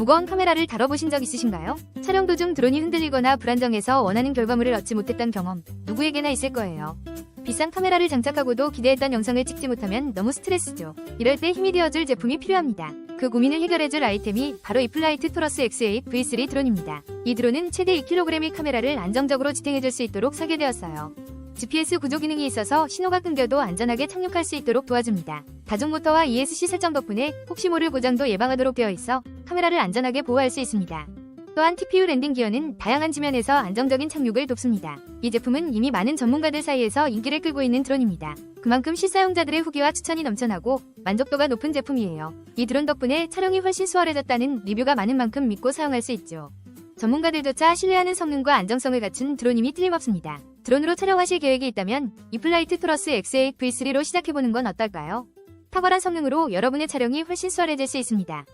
무거운 카메라를 다뤄보신 적 있으신가요? 촬영 도중 드론이 흔들리거나 불안정해서 원하는 결과물을 얻지 못했던 경험 누구에게나 있을 거예요. 비싼 카메라를 장착하고도 기대했던 영상을 찍지 못하면 너무 스트레스죠. 이럴 때 힘이 되어줄 제품이 필요합니다. 그 고민을 해결해줄 아이템이 바로 이 플라이트 토러스 X8 V3 드론입니다. 이 드론은 최대 2kg의 카메라를 안정적으로 지탱해줄 수 있도록 설계되었어요. GPS 구조 기능이 있어서 신호가 끊겨도 안전하게 착륙할 수 있도록 도와줍니다. 다중 모터와 ESC 설정 덕분에 혹시 모를 고장도 예방하도록 되어 있어 카메라를 안전하게 보호할 수 있습니다. 또한 TPU 랜딩 기어는 다양한 지면에서 안정적인 착륙을 돕습니다. 이 제품은 이미 많은 전문가들 사이에서 인기를 끌고 있는 드론입니다. 그만큼 실사용자들의 후기와 추천이 넘쳐나고 만족도가 높은 제품이에요. 이 드론 덕분에 촬영이 훨씬 수월해졌다는 리뷰가 많은 만큼 믿고 사용할 수 있죠. 전문가들조차 신뢰하는 성능과 안정성을 갖춘 드론임이 틀림없습니다. 드론으로 촬영하실 계획이 있다면 이플라이트 토러스 X8 V3로 시작해보는 건 어떨까요? 탁월한 성능으로 여러분의 촬영이 훨씬 수월해질 수 있습니다.